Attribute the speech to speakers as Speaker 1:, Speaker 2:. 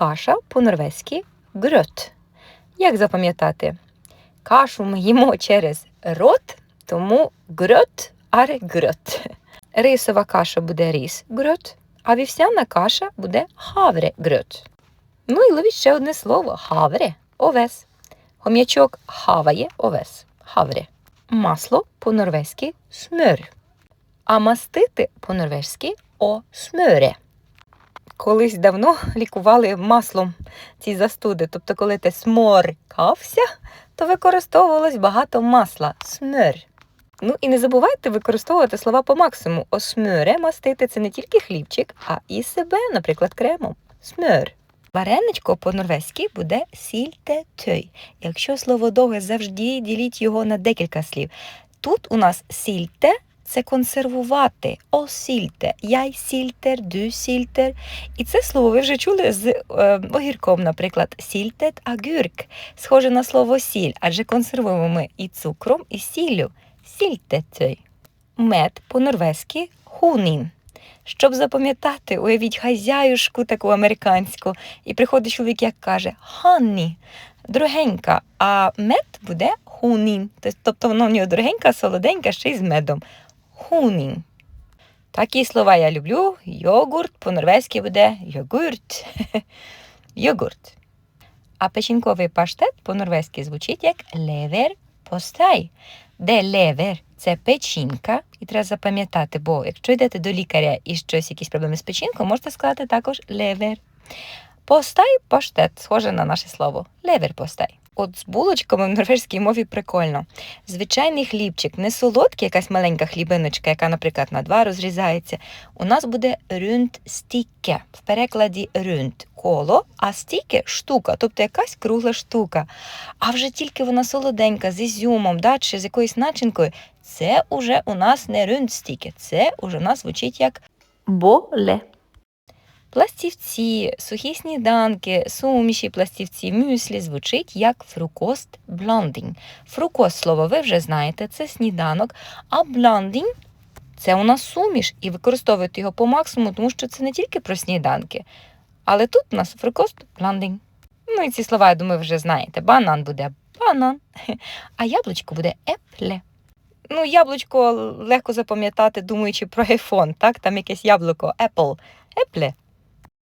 Speaker 1: Каша по-норвезьки грöt. Як запам'ятати? Кашу ми їмо через рот, тому грöt аре грöt. Рисова каша буде ріс грöt, а вівсяна каша буде хавре грöt. Ну і ловіть ще одне слово хавре овес. Хом'ячок хаває овес. Хавре. Масло по-норвезьки смør. А мастити по-норвезьки о смöre. Колись давно лікували маслом ці застуди. Тобто, коли ти сморкався, то використовувалось багато масла. Смör. Ну і не забувайте використовувати слова по максимуму. Осмöre мастити це не тільки хлібчик, а і себе, наприклад, кремом. Смör. Вареничко по-норвезьки буде сільте-тøy. Якщо слово довге, завжди діліть його на декілька слів. Тут у нас сільте це консервувати. Осільте. Я сільтер, дю сільтер. І це слово ви вже чули з е, огірком, наприклад, сільтет агюрк. Схоже на слово сіль, адже консервуємо ми і цукром, і сіллю. Сільтетøy. Мед по-норвезьки хунін. Щоб запам'ятати, уявіть хазяюшку таку американську, і приходить чоловік, як каже Ханні, дорогенька, а мед буде хунін. Тобто воно в нього дорогенька, солоденька, ще й з медом. Хунін. Такі слова я люблю. Йогурт по-норвезьки буде йогурт. Йогурт. А печінковий паштет по-норвезьки звучить як левер постай. Де левер це печінка, і треба запам'ятати, бо якщо йдете до лікаря і щось, якісь проблеми з печінкою, можете сказати також левер. Постай паштет, схоже на наше слово. Левер постай. От з булочками в норвежській мові прикольно. Звичайний хлібчик, не солодкий, якась маленька хлібиночка, яка, наприклад, на два розрізається. У нас буде рюнд стіке. В перекладі рюнд коло, а стіке штука, тобто якась кругла штука. А вже тільки вона солоденька, з ізюмом, да, чи з якоюсь начинкою, це уже у нас не рюнд стіке, це уже у нас звучить як боле. Пластівці, сухі сніданки, суміші, пластівці, мюслі звучить як фрукост блондінг. Фрукост слово ви вже знаєте, це сніданок, а блондінг це у нас суміш, і використовуєте його по максимуму, тому що це не тільки про сніданки. Але тут у нас фрукост блондінг. Ну і ці слова, я думаю, вже знаєте. Банан буде банан, а яблучко буде епле. Ну, яблучко легко запам'ятати, думаючи про айфон, так? Там якесь яблуко, Apple. Епле.